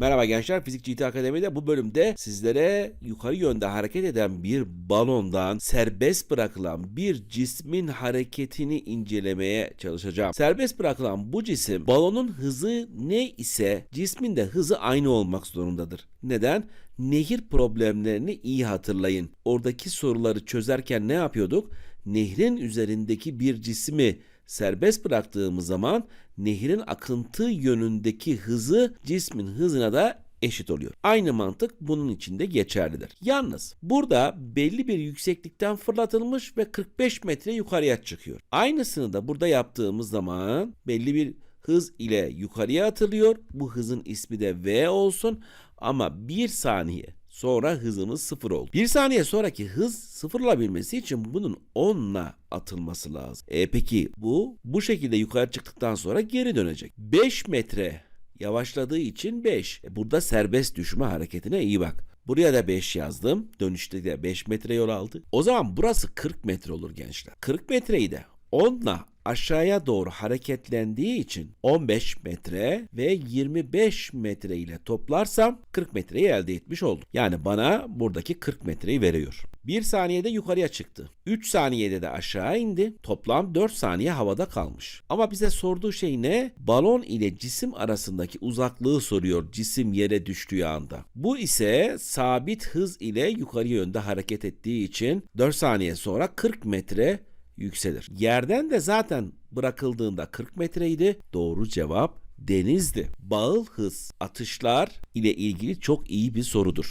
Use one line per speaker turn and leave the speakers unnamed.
Merhaba gençler, Fizik GT Akademi'de bu bölümde sizlere yukarı yönde hareket eden bir balondan serbest bırakılan bir cismin hareketini incelemeye çalışacağım. Serbest bırakılan bu cisim balonun hızı ne ise cismin de hızı aynı olmak zorundadır. Neden? Nehir problemlerini iyi hatırlayın. Oradaki soruları çözerken ne yapıyorduk? Nehrin üzerindeki bir cismi serbest bıraktığımız zaman nehrin akıntı yönündeki hızı cismin hızına da eşit oluyor. Aynı mantık bunun için de geçerlidir. Yalnız burada belli bir yükseklikten fırlatılmış ve 45 metre yukarıya çıkıyor. Aynısını da burada yaptığımız zaman belli bir hız ile yukarıya atılıyor. Bu hızın ismi de V olsun ama bir saniye sonra hızımız sıfır oldu. Bir saniye sonraki hız sıfır olabilmesi için bunun 10'la atılması lazım. E peki bu bu şekilde yukarı çıktıktan sonra geri dönecek. 5 metre yavaşladığı için 5. E burada serbest düşme hareketine iyi bak. Buraya da 5 yazdım. Dönüşte de 5 metre yol aldı. O zaman burası 40 metre olur gençler. 40 metreyi de 10'la aşağıya doğru hareketlendiği için 15 metre ve 25 metre ile toplarsam 40 metreyi elde etmiş oldum. Yani bana buradaki 40 metreyi veriyor. 1 saniyede yukarıya çıktı. 3 saniyede de aşağı indi. Toplam 4 saniye havada kalmış. Ama bize sorduğu şey ne? Balon ile cisim arasındaki uzaklığı soruyor cisim yere düştüğü anda. Bu ise sabit hız ile yukarı yönde hareket ettiği için 4 saniye sonra 40 metre yükselir. Yerden de zaten bırakıldığında 40 metreydi. Doğru cevap denizdi. Bağıl hız atışlar ile ilgili çok iyi bir sorudur.